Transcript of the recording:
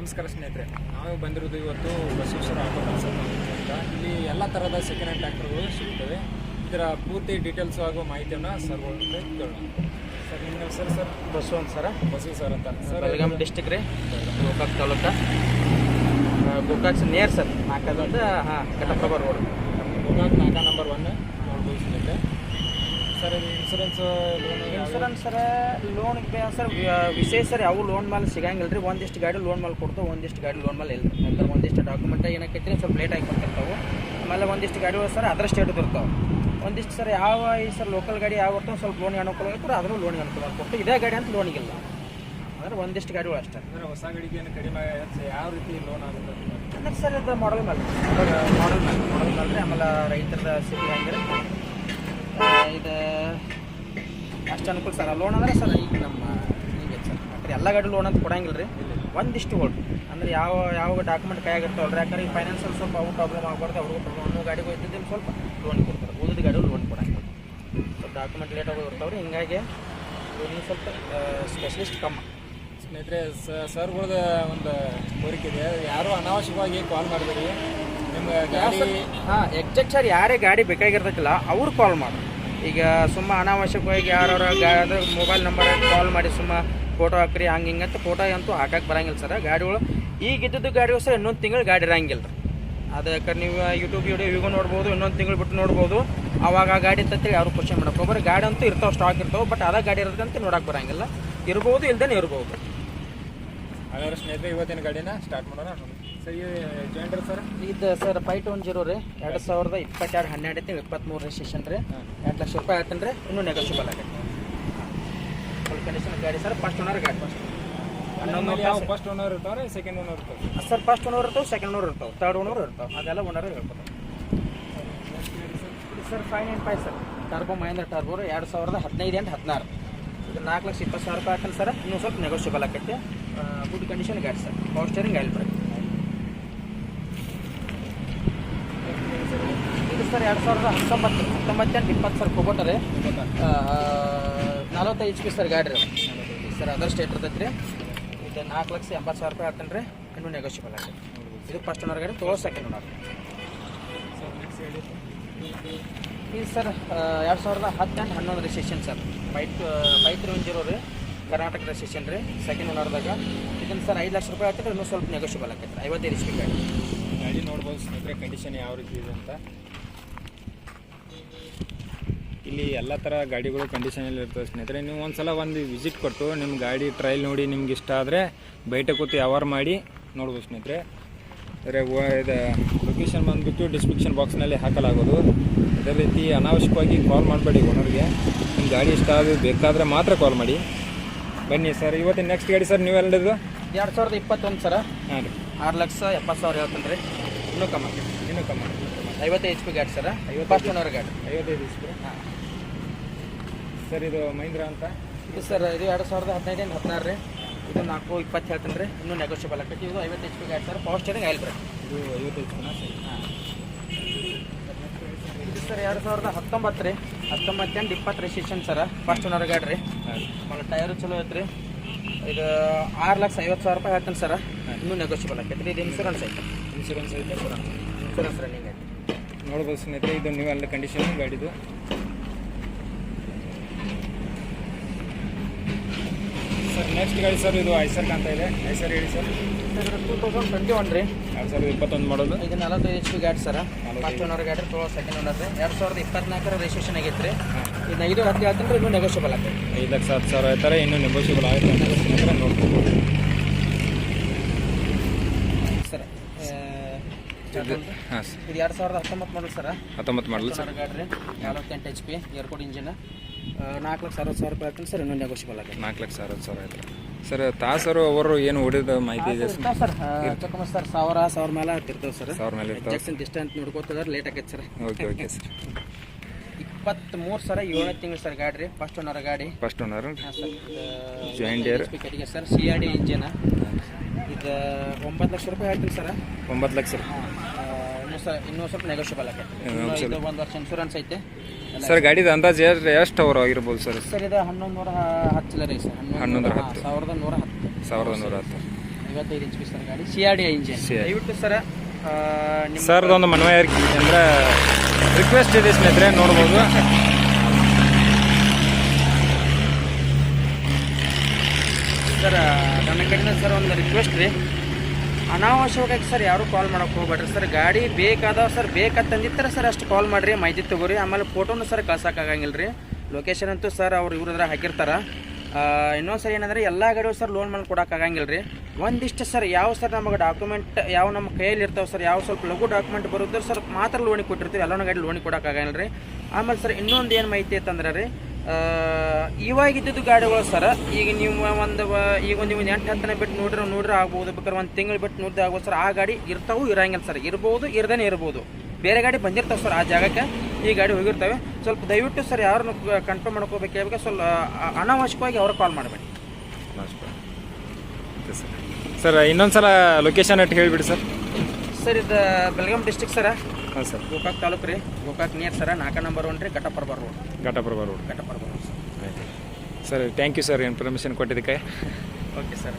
ನಮಸ್ಕಾರ ಸ್ನೇಹಿತರೆ ನಾವು ಬಂದಿರೋದು ಇವತ್ತು ಬಸವೇಶ್ವರ ಆಟೋ ಕನ್ಸಲ್ಟೆನ್ಸಿ ಅಂತ. ಇಲ್ಲಿ ಎಲ್ಲ ಥರದ ಸೆಕೆಂಡ್ ಹ್ಯಾಂಡ್ ಟ್ಯಾಕ್ಟರ್ಗಳು ಸಿಗುತ್ತವೆ. ಇದರ ಪೂರ್ತಿ ಡೀಟೇಲ್ಸ್ ಹಾಗೂ ಮಾಹಿತಿಯನ್ನು ಸರ್ ಕೇಳೋಣ. ಸರ್ ನಿಮ್ಮ ಹೆಸರು sir Basavanta sir Basava sir ಅಂತ. ಸರ್ ಬೆಳಗಾಂ ಡಿಸ್ಟಿಕ್ ರೀ. ಗೋಕಾಕ್ ತಾಲೂಕ. ಗೋಕಾಕ್ ನೇರ್ ಸರ್ ನಾಲ್ಕದಿಂದ ಹಾಂ ಕಟಪ್ರಭಾ ರೋಡ್ ಗೋಕಾಕ್ ನಾಲ್ಕ number one sir insurance loan insurance sir loan sir ವಿಶೇಷ ಸರ್ ಯಾವ ಲೋನ್ ಮೇಲೆ ಸಿಗಂಗಿಲ್ಲ ರೀ ಒಂದಿಷ್ಟು ಗಾಡಿ ಲೋನ್ ಮೇಲೆ ಕೊಡ್ತಾವೆ ಒಂದಿಷ್ಟು ಗಾಡಿ ಲೋನ್ ಮೇಲೆ ಇಲ್ಲ ಅಂದ್ರೆ ಒಂದಿಷ್ಟು ಡಾಕ್ಯುಮೆಂಟ್ ಏನಕ್ಕೈತಿ ಸ್ವಲ್ಪ ಲೇಟ್ ಆಗಿ ಕೊಟ್ಟಿರ್ತಾವೆ ಆಮೇಲೆ ಒಂದಿಷ್ಟು ಗಾಡಿ ಸರ್ ಅದರ ಸ್ಟೇಟ್ ಇರ್ತಾವೆ. ಒಂದಿಷ್ಟು ಸರ್ ಯಾವ ಈ ಸರ್ ಲೋಕಲ್ ಗಾಡಿ ಯಾವ ಬರ್ತಾವೆ ಸ್ವಲ್ಪ ಲೋನ್ ಅನುಕೂಲ ಅದ್ರ ಲೋನ್ ಲೋನಿಗೆ ಅನುಕೂಲ ಕೊಟ್ಟು ಇದೇ ಗಾಡಿ ಅಂತ ಲೋನಿಗಿಲ್ಲ ಅಂದ್ರೆ ಒಂದಿಷ್ಟು ಗಾಡಿಗಳು ಅಷ್ಟೇ. ಅಂದ್ರೆ ಹೊಸ ಗಾಡಿಗೆ ಏನು ಕಡಿಮೆ ಯಾವ ರೀತಿ ಲೋನ್ ಆಗುತ್ತೆ ಅಂದ್ರೆ ಸರ್ ಇದು ಮಾಡಲ್ ಮೇಲೆ. ಮಾಡಲ್ ಮೇಲೆ ಮಾಡಲ್ ಮೇಲೆ. ಆಮೇಲೆ ರೈತರ ಸ್ಥಿತಿ ಹೆಂಗಿರುತ್ತೆ ಇದು ಅಷ್ಟು ಅನುಕೂಲ ಸರ್. ಲೋನ್ ಅಂದ್ರೆ ಸರ್ ಈಗ ನಮ್ಮ ಈಗ ಸರ್ ಯಾಕಂದ್ರೆ ಎಲ್ಲ ಗಾಡಿ ಲೋನ್ ಅಂತ ಕೊಡಂಗಿಲ್ಲ ರೀ ಒಂದಿಷ್ಟು ಗೋಲ್ಡ್ ಅಂದರೆ ಯಾವ ಯಾವ ಡಾಕ್ಯುಮೆಂಟ್ ಕೈಯಾಗಿರ್ತಾವಲ್ಲ ರೀ ಯಾಕಂದ್ರೆ ಈಗ ಫೈನಾನ್ಸಲ್ಲಿ ಸ್ವಲ್ಪ ಅವು ಪ್ರಾಬ್ಲಮ್ ಆಗಬಾರ್ದು ಅವ್ರಿಗೂ ಪ್ರಾಬ್ಲಮ್ ಅನ್ನೋ ಗಾಡಿಗೆ ಇದ್ದಿದ್ದು ಸ್ವಲ್ಪ ಲೋನ್ ಕೊಡ್ತಾರೆ. ಉಳಿದ ಗಾಡಿ ಲೋನ್ ಕೊಡಂಗಿಲ್ಲ. ಸ್ವಲ್ಪ ಡಾಕ್ಯುಮೆಂಟ್ ಲೇಟ್ ಇರ್ತಾವೆ ರೀ ಹಿಂಗಾಗಿ ಲೋನಿಗೆ ಸ್ವಲ್ಪ ಸ್ಪೆಷಲಿಸ್ಟ್ ಕಮ್ಮಿ. ಸ್ನೇಹಿತರೆ ಸರ್ಗಳದ ಒಂದು ಕೋರಿಕೆ ಇದೆ. ಯಾರು ಅನಾವಶ್ಯಕವಾಗಿ ಕಾಲ್ ಮಾಡಬೇಡಿ. ನಿಮ್ಗೆ ಗಾಡಿ ಹಾಂ ಎಕ್ಸಾಕ್ಟ್ ಸರ್ ಯಾರೇ ಗಾಡಿ ಬೇಕಾಗಿರ್ತೈತಿಲ್ಲ ಅವ್ರು ಕಾಲ್ ಮಾಡಿ ಈಗ ಸುಮ್ಮ ಅನಾವಶ್ಯಕವಾಗಿ ಯಾರು ಗಾಡಿ ಮೊಬೈಲ್ ನಂಬರ್ ಕಾಲ್ ಮಾಡಿ ಸುಮ್ಮ ಫೋಟೋ ಹಾಕ್ರಿ, ಹಂಗೆ ಅಂತ ಫೋಟೋ ಅಂತೂ ಹಾಕಕ್ಕೆ ಬರಂಗಿಲ್ಲ ಸರ್ ಗಾಡಿಗಳು ಈಗ ಇದ್ದದ್ದು ಗಾಡಿಗಳು ಸರ್ ಇನ್ನೊಂದು ತಿಂಗಳು ಗಾಡಿ ಇರಂಗಿಲ್ಲ ರೀ. ಅದಕ್ಕೆ ನೀವು ಯೂಟ್ಯೂಬ್ ವಿಡಿಯೋ ಇವಾಗ ನೋಡ್ಬೋದು, ಇನ್ನೊಂದು ತಿಂಗಳು ಬಿಟ್ಟು ನೋಡ್ಬೋದು. ಅವಾಗ ಆ ಗಾಡಿ ಅಂತೇಳಿ ಯಾರು ಕ್ವಶನ್ ಮಾಡಕ್ಕೆ ಹೋಗ್ಬಾರ ಗಾಡಿ ಅಂತೂ ಇರ್ತಾವೆ ಸ್ಟಾಕ್ ಇರ್ತಾವೆ ಬಟ್ ಅದ ಗಾಡಿ ಇರೋದಂತ ನೋಡಕ್ಕೆ ಬರಂಗಿಲ್ಲ. ಇರ್ಬೋದು ಇಲ್ದೇ ಇರ್ಬೋದು. ಹಾಗಾದ್ರೆ ಸ್ನೇಹಿತರೆ ಇವತ್ತಿನ ಗಾಡಿನ ಸ್ಟಾರ್ಟ್ ಮಾಡೋಣ ಸರ್ ಜಾಯಿಂಟ್ರ್ ಸರ್ ಇದು sir five two one zero ರೀ. ಎರಡು ಸಾವಿರದ ಇಪ್ಪತ್ತೆರಡು ಹನ್ನೆರಡು ತಿಂಗಳು ಇಪ್ಪತ್ತ್ಮೂರು ರಿಜಿಸ್ಟ್ರೇಷನ್ ರೀ. ಎರಡು ಲಕ್ಷ ರೂಪಾಯಿ ಆಯ್ತೇನೆ ರೀ ಇನ್ನೂ ನೆಗೋಷಿಯಬಲ್ ಆಗೈತೆ. ಫುಲ್ ಕಂಡೀಷನ್ ಗಾಡಿ ಸರ್ ಫಸ್ಟ್ ಓನರ್ ಗಾಡಿ. ಫಸ್ಟ್ ಫಸ್ಟ್ ಓನರ್ ಇರ್ತಾವ್ರೆ ಸೆಕೆಂಡ್ ಓನರ್ ಇರ್ತಾವೆ ಸರ್ ಫಸ್ಟ್ ಓನರ್ ಇರ್ತಾವೆ ಸೆಕೆಂಡ್ ಓನರ್ ಇರ್ತಾವೆ ತರ್ಡ್ ಓನರ್ ಇರ್ತಾವೆ. ಅದೆಲ್ಲ ಓನರ್ ಹೇಳ್ಬೋದು sir five nine five sir turbo Mahindra turbo ಎರಡು ಸಾವಿರದ ಹದಿನೈದು ಎಂಟು ಹದಿನಾರು. ಇದು ನಾಲ್ಕು ಲಕ್ಷ ಇಪ್ಪತ್ತು ಸಾವಿರ ರೂಪಾಯಿ ಹಾಕನ್ ಸರ್ ಇನ್ನೂ ಸ್ವಲ್ಪ ನೆಗೋಷಿಯಬಲ್ ಆಕೈತೆ ಗುಡ್ ಕಂಡೀಷನ್ ಗಾಡಿ sir power steering oil brake ಇದು ಸರ್ ಎರಡು ಸಾವಿರದ ಹತ್ತೊಂಬತ್ತು ಹತ್ತೊಂಬತ್ತೆಂಟು ಇಪ್ಪತ್ತು ಸರ್ ಕೊಬೋಟರಿ ನಲವತ್ತೈದು ಎಚ್ ಪಿ ಸರ್ ಗಾಡಿ ರೀ ಸರ್ ಅದರ್ ಸ್ಟೇಟ್ ಇರ್ತೈತೆ ರೀ ಇದು ನಾಲ್ಕು ಲಕ್ಷ ಎಂಬತ್ತು ಸಾವಿರ ರೂಪಾಯಿ ಆಗ್ತಾನೆ ರೀ ಇನ್ನೂ ನೆಗೋಷಿಯಬಲ್ ಆಗೈತೆ ಇದು ಫಸ್ಟ್ ಓನರ್ ಗಾಡಿ ತೋರ್ ಸೆಕೆಂಡ್ ಓನರ್ ಇದು ಸರ್ ಎರಡು ಸಾವಿರದ ಹತ್ತೆಂಟು ಹನ್ನೊಂದು registration sir five five three one zero ರೀ. ಕರ್ನಾಟಕ ಸೆಷನ್ ರೀ ಸೆಕೆಂಡ್ ಓನರ್ದಾಗ ಇದನ್ನು ಸರ್ ಐದು ಲಕ್ಷ ರೂಪಾಯಿ ಆಗ್ತದೆ ಇನ್ನೂ ಸ್ವಲ್ಪ ನೆಗೋಷಿಯಬಲ್ ಆಗ್ತದೆ ಐವತ್ತೈದು ಇಷ್ಟು ಗಾಡಿ. ಗಾಡಿ ನೋಡ್ಬೋದು ಸ್ನೇಹಿತರೆ ಕಂಡೀಷನ್ ಯಾವ ರೀತಿ ಇದೆ ಅಂತ. ಇಲ್ಲಿ ಎಲ್ಲ ಥರ ಗಾಡಿಗಳು ಕಂಡೀಷನಲ್ಲಿ ಇರ್ತವೆ ಸ್ನೇಹಿತರೆ. ನೀವು ಒಂದು ಸಲ ಒಂದು ವಿಸಿಟ್ ಕೊಟ್ಟು ನಿಮ್ಮ ಗಾಡಿ ಟ್ರಯಲ್ ನೋಡಿ ನಿಮ್ಗೆ ಇಷ್ಟ ಆದರೆ ಬಯಟ ಕೂತು ವ್ಯವಹಾರ ಮಾಡಿ ನೋಡ್ಬೋದು ಸ್ನೇಹಿತರೆ. ಅಂದರೆ ಇದು ಲೊಕೇಶನ್ ಬಂದುಬಿಟ್ಟು ಡಿಸ್ಕ್ರಿಪ್ಷನ್ ಬಾಕ್ಸ್ನಲ್ಲಿ ಹಾಕಲಾಗೋದು. ಅದೇ ರೀತಿ ಅನಾವಶ್ಯಕವಾಗಿ ಕಾಲ್ ಮಾಡಬೇಡಿ ಓನರ್ಗೆ ನಿಮ್ಮ ಗಾಡಿ ಇಷ್ಟ ಆದರೆ ಬೇಕಾದರೆ ಮಾತ್ರ ಕಾಲ್ ಮಾಡಿ. ಬನ್ನಿ ಸರ್ ಇವತ್ತಿನ ನೆಕ್ಸ್ಟ್ ಗಾಡಿ ಸರ್ ನೀವು ಹೇಳಿದ್ದು ಎರಡು ಸಾವಿರದ ಇಪ್ಪತ್ತೊಂದು ಸರ. ಹಾಂ ರೀ. ಆರು ಲಕ್ಷ ಎಪ್ಪತ್ತು ಸಾವಿರ ಹೇಳ್ತಾನೆ ರೀ ಇನ್ನೂ ಕಮ್ಮಿ. ಇನ್ನೂ ಕಮ್ಮಿ. ಐವತ್ತೈದು ಎಚ್ ಪಿ ಗಾಡಿ ಸರ್. ಐವತ್ತು ಗಾಡಿ. ಐವತ್ತೈದು ಇಸ್ರು ಹಾಂ. ಸರ್ ಇದು ಮಹೀಂದ್ರ ಅಂತ? ಇದು ಸರ್ ಇದು ಎರಡು ಸಾವಿರದ ಹದಿನೈದು ಹದಿನಾರು ರೀ. ಇದು ನಾಲ್ಕು ಇಪ್ಪತ್ತು ಹೇಳ್ತಾನೆ ರೀ ಇನ್ನೂ ನೆಗೋಷಿಯಬಲ್ ಆಗ್ತೈತಿ. ಇದು ಐವತ್ತು ಎಚ್ ಪಿ ಗಾಡಿ sir. Power steering oil brake ಇದು ಐವತ್ತೈದು ಜನ ಸರಿ? ಹಾಂ. ಇದು ಸರ್ ಎರಡು ಸಾವಿರದ ಹತ್ತೊಂಬತ್ತು ರೀ. ಹತ್ತೊಂಬತ್ತೆಂಟು ಇಪ್ಪತ್ತು ರಿಜಿಸ್ಟ್ರೇಷನ್ ಸರ್. ಫಸ್ಟ್ ಓನರ್ ಗಾಡಿ ರೀ. ಆಮೇಲೆ ಟೈರು ಚಲೋ ಐತ್ರಿ. ಇದು ಆರು ಲಕ್ಷ ಐವತ್ತು ಸಾವಿರ ರೂಪಾಯಿ ಹೇಳ್ತಾನೆ ಸರ್. ಇನ್ನೂ ನೆಗೋಷಿಯಬಲ್ ಆಕೈತೆ ರೀ ಇದು ಇನ್ಸೂರೆನ್ಸ್ ಐತೆ. ಇನ್ಶೂರೆನ್ಸ್ ಐತೆ ಇನ್ಸೂರೆನ್ಸ್ ರನ್ನಿಂಗ್ ಐತೆ. ನೋಡ್ಬೋದು ಸ್ನೇಹಿತರೆ ಇದು ನೀವು ಅಲ್ಲಿ ಕಂಡೀಷನ್ ಗಾಡಿದು ಸರ್ ನೆಕ್ಸ್ಟ್ ಗಾಡಿ ಸರ್ ಇದು ಐಸರ್ ಅಂತ ಇದೆ. ಐಸರ್ ಹೇಳಿ sir two thousand twenty one ರೀ. ಎರಡು ಸಾವಿರದ ಇಪ್ಪತ್ತೊಂದು ಮಾಡೋದು ಇದು ನಲವತ್ತೈದು ಎಚ್ ಪಿ ಗಾಡಿ ಸರ. ಫಸ್ಟ್ ಓನರ್ ಗಾಡಿ ತೊಗೊಳೋ ಸೆಕೆಂಡ್ ಓನರ್ ರೀ. ಎರಡು ಸಾವಿರದ ಇಪ್ಪತ್ನಾಲ್ಕರ ರಿಜಿಸ್ಟ್ರೇಷನ್ ಆಗೈತೆ ರೀ. ಇದು ಐದು ಹತ್ತು ಹೇಳ್ತೀನಿ ಇನ್ನೂ ನೆಗೋಷಿಯಬಲ್ ಆಗೈತೆ ಐದು ಲಕ್ಷ ಹತ್ತು ಸಾವಿರ ಆಯ್ತಾರೆ ಇನ್ನೂ ನೆಗೋಷಿಯಬಲ್ ಆಗುತ್ತೆ ನೋಡ್ಬೋದು ಸರ್ ಇದು ಎರಡು ಸಾವಿರದ ಹತ್ತೊಂಬತ್ತು ಮಾಡಲ್ ಸರ ಹತ್ತೊಂಬತ್ತು ಮಾಡಲು ಸರ್ ಗಾಡ್ರಿ ಗಾಡಿ ರೀ. ನಲವತ್ತೆಂಟು ಎಚ್ ಪಿ ಏರ್ಪೋರ್ಟ್ ಇಂಜಿನ್ ನಾಲ್ಕು ಲಕ್ಷ ಅರವತ್ತು ಸಾವಿರ ರೂಪಾಯಿ ಆಯ್ತು ಸರ್ ಇನ್ನೂ ನೆಗೋಷಿಯಬಲ್ ಆಗೈತೆ ನಾಲ್ಕು ಲಕ್ಷ ಅರವತ್ತು ಸಾವಿರ ಆಯ್ತು. ಸರ್ ತಾಸರು ಅವರು ಏನು ಹೊಡಿದ ಮಾಹಿತಿ ಇದೆ ಸರ್? ಸರ್. ಚೊಕ್ಕಮ ಸರ್ ಸಾವಿರ ಸಾವಿರ ಮೇಲೆ ತಿರ್ತೇವೆ ಸರ್. ಸಾವಿರ ಮೇಲೆ ಇರ್ತಾವೆ? ಡಿಸ್ಟೆನ್ಸ್ ನೋಡ್ಕೋತದ ಲೇಟ್ ಆಗೈತೆ ಸರ್. Okay okay sir. ಇಪ್ಪತ್ತ್ಮೂರು ಸರ ಏಳನೇ ತಿಂಗಳು ಸರ್ ಗಾಡಿ ರೀ ಫಸ್ಟ್ ಓನರ್ ಗಾಡಿ ಫಸ್ಟ್ ಓನರ್ ಹಾಂ ಸರ್ Giant Air. ಕಟ್ಟಿಗೆ sir C R D engine ಇದು ಒಂಬತ್ತು ಲಕ್ಷ ರೂಪಾಯಿ ಹೇಳ್ತೀನಿ ಸರ್. ಒಂಬತ್ತು ಲಕ್ಷ. ರೂಪಾಯಿ ಇನ್ನೂ ಸ್ವಲ್ಪ ನೆಗೋಷಿಯಬಲ್. ಇದು ಒಂದು ವರ್ಷ ಇನ್ಶೂರೆನ್ಸ್ ಐತೆ. ಸರ್ ಗಾಡಿದ ಅಂದಾಜು ಎಷ್ಟು ಅವರು ಆಗಿರ್ಬೋದು ಸರ್? ಸರ್ ಇದು ಹನ್ನೊಂದು ನೂರ ಹತ್ತು ಚಿಲ್ಲರೆ ಸರ್. ಹನ್ನೊಂದು ಹತ್ತು. ಸಾವಿರದ ನೂರ ಹತ್ತು. ಸಾವಿರದ ನೂರ ಹತ್ತು. ಐವತ್ತೈದು ಇಂಚ್ ಸರ್ ಗಾಡಿ. C R D engine CRD. ದಯವಿಟ್ಟು ಸರ್ ಒಂದು ಮನವರಿಕೆ ಅಂದ್ರೆ ರಿಕ್ವೆಸ್ಟ್ ಇದೆ ಸ್ನೇಹಿತರೆ ನೋಡ್ಬೋದು. ಸರ್ ನನ್ನ ಕಡೆಯಿಂದ ಸರ್ ಒಂದು ರಿಕ್ವೆಸ್ಟ್ ರೀ. ಅನಾವಶ್ಯಕವಾಗಿ ಸರ್ ಯಾರು ಕಾಲ್ ಮಾಡೋಕೆ ಹೋಗ್ಬೇಡ್ರಿ ಸರ್ ಗಾಡಿ ಬೇಕಾದವ ಸರ್ ಬೇಕಂತಂದಿತ್ತರ ಸರ್ ಅಷ್ಟು ಕಾಲ್ ಮಾಡಿರಿ ಮಾಹಿತಿ ತಗೋರಿ. ಆಮೇಲೆ ಫೋಟೋನು ಸರ್ ಕಳ್ಸೋಕ್ಕಾಗಂಗಿಲ್ಲ ರೀ ಲೊಕೇಶನ್ ಅಂತೂ ಸರ್ ಅವ್ರು ಇವ್ರದ್ರ ಹಾಕಿರ್ತಾರೆ. ಇನ್ನೊಂದು ಸರ್ ಏನಂದ್ರೆ ಎಲ್ಲ ಗಾಡಿಯೂ ಸರ್ ಲೋನ್ ಮಾಡಿ ಕೊಡೋಕ್ಕಾಗಂಗಿಲ್ಲ ರೀ ಒಂದಿಷ್ಟು ಸರ್ ಯಾವ ಸರ್ ನಮಗೆ ಡಾಕ್ಯುಮೆಂಟ್ ಯಾವ ನಮ್ಮ ಕೈಯಲ್ಲಿ ಇರ್ತಾವೆ ಸರ್ ಯಾವ ಸ್ವಲ್ಪ ಲಘು ಡಾಕ್ಯುಮೆಂಟ್ ಬರುತ್ತೆ ಸರ್ ಮಾತ್ರ ಲೋನಿಗೆ ಕೊಟ್ಟಿರ್ತೀವಿ. ಎಲ್ಲನ ಗಾಡಿ ಲೋನಿಗೆ ಕೊಡೋಕ್ಕಾಗಂಗಿಲ್ಲ ರೀ ಆಮೇಲೆ ಸರ್ ಇನ್ನೊಂದು ಏನು ಮಾಹಿತಿ ಅಂತಂದ್ರೆ ರೀ ಆ, ಇವಾಗ ಇದ್ದಿದ್ದು ಗಾಡಿಗಳು ಸರ. ಈಗ ನೀವು ಒಂದು ಈಗ ಒಂದು ಎಂಟು ಹತ್ತನೇ ಬಿಟ್ಟು ನೋಡ್ರಿ ನೋಡ್ರಿ ಆಗ್ಬೋದು ಬೇಕಾದ್ರೆ ಒಂದು ತಿಂಗಳು ಬಿಟ್ಟು ನೋಡಿದ್ರೆ ಆಗ್ಬೋದು ಸರ್. ಆ ಗಾಡಿ ಇರ್ತಾವೂ ಇರಂಗಿಲ್ಲ ಸರ್. ಇರ್ಬೋದು ಇರದೇ ಇರ್ಬೋದು. ಬೇರೆ ಗಾಡಿ ಬಂದಿರ್ತಾವೆ ಸರ್ ಆ ಜಾಗಕ್ಕೆ. ಈ ಗಾಡಿ ಹೋಗಿರ್ತವೆ. ಸ್ವಲ್ಪ ದಯವಿಟ್ಟು ಸರ್ ಯಾರನ್ನು ಕನ್ಫರ್ಮ್ ಮಾಡ್ಕೋಬೇಕು ಸ್ವಲ್ಪ ಅನಾವಶ್ಯಕವಾಗಿ ಅವ್ರಿಗೆ ಕಾಲ್ ಮಾಡಬೇಡಿ. ಸರ್. ಇನ್ನೊಂದು ಸಲ ಲೊಕೇಶನ್ ಅಟ್ಟು ಹೇಳಿಬಿಡಿ ಸರ್. ಸರ್ ಇದು ಬೆಳಗಾಂ ಡಿಸ್ಟಿಕ್ ಸರ? ಹಾಂ ಸರ್. ಗೋಕಾಕ್ ತಾಲೂಕು ರೀ. Gokak near sir. ನಾಲ್ಕ ನಂಬರ್ ಒನ್ ರೀ Ghataprabha road Ghataprabha road Ghataprabha road sir. Sir thank you sir information ಕೊಟ್ಟಿದ್ದಕ್ಕೆ. Okay sir